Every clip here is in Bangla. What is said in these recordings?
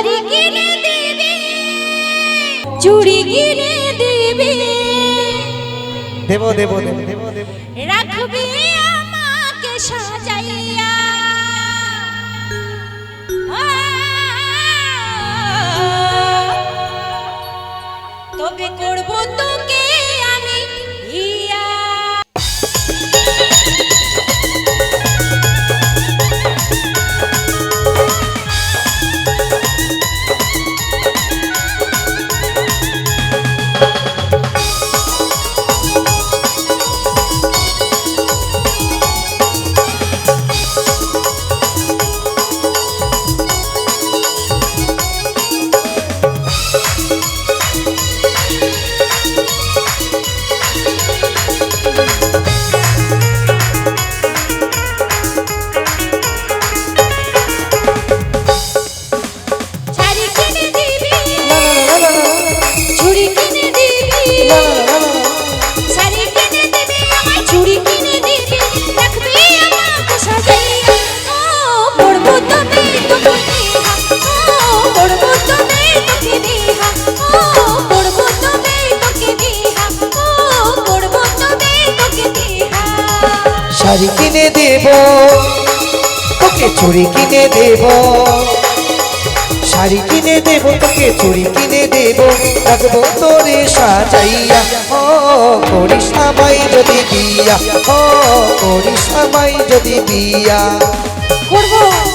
শাড়ি কিনে দিবি চুড়ি কিনে দিবি। দেব দেব দেব দেব। দেব রাখবি আমাকে সাজাইয়া। তবে করব তোকে শাড়ি কিনে দেব, তোকে চুড়ি কিনে দেব। শাড়ি কিনে দেব, তোকে চুড়ি কিনে দেব। রাখব তোরে সাজাইয়া, ও করিস আমায় যদি বিয়া ও করিস আমায় যদি বিয়া করব।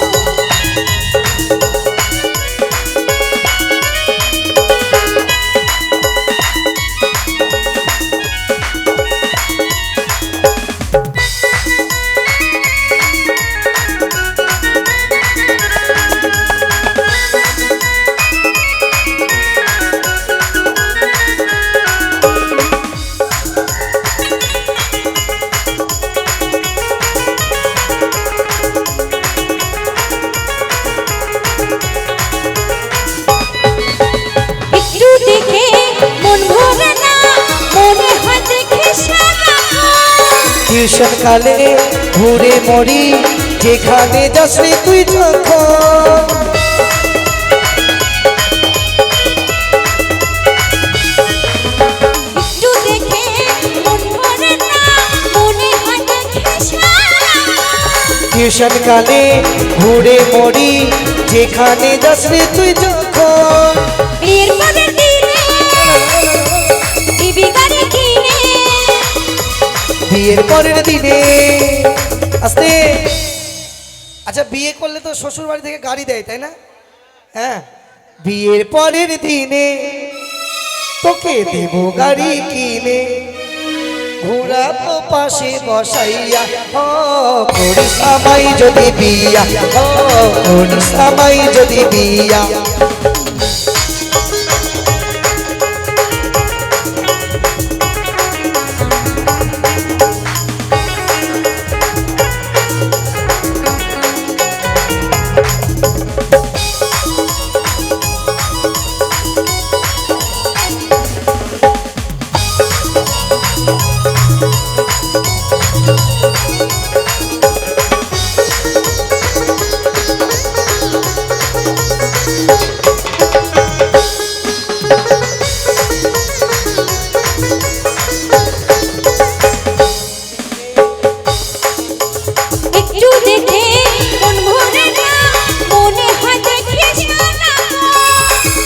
টিউশন কালে ঘুরে মরি যেখানে যাস তুই যখন। টিউশন কালে ঘুরে মরি যেখানে যাস তুই যখন। বিয়ের পরের দিনে, আস্তে। আচ্ছা বিয়ে করলে তো শ্বশুর বাড়ি থেকে গাড়ি দেয়, তাই না? হ্যাঁ বিয়ের পরের দিনে তোকে দেব গাড়ি কিনে। ঘোরাবো পাশে বসাইয়া ও আমায় যদি বিয়া ও করিস যদি বিয়া।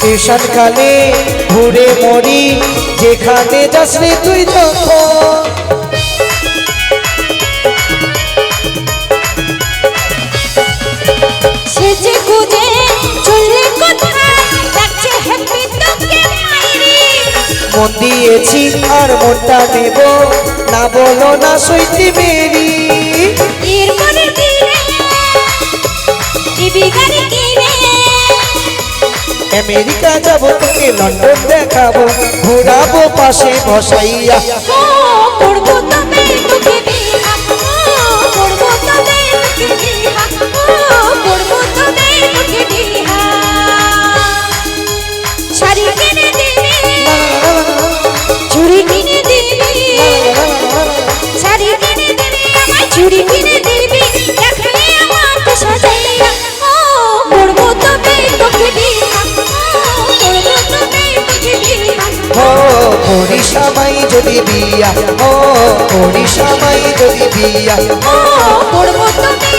টিউশন কালে ঘুরে মরি যেখানে যাস রে তুই যখন সেজে গুজে চললে কোথায়? লাগছে হ্যাপি তোকে মাইরি। মন দিয়েছি আর মনটা নেব না বলো না সইতে মেরি। এর পরে দিনে দিবি গাড়ি আমেরিকা যাব তোকে লন্ডন দেখাবো। ঘোরাবো পাশে বসাইয়া। পড়ব তবে তোকে বিহা ও তবে তোকে বিহা ও তবে তোকে বিহা শাড়ি কিনে দিবি। চুড়ি কিনে দিবি। শাড়ি কিনে দিবি। আমায় চুড়ি সবাই যদি বিয়া ও করি সবাই যদি বিয়া ও পড়ব তুমি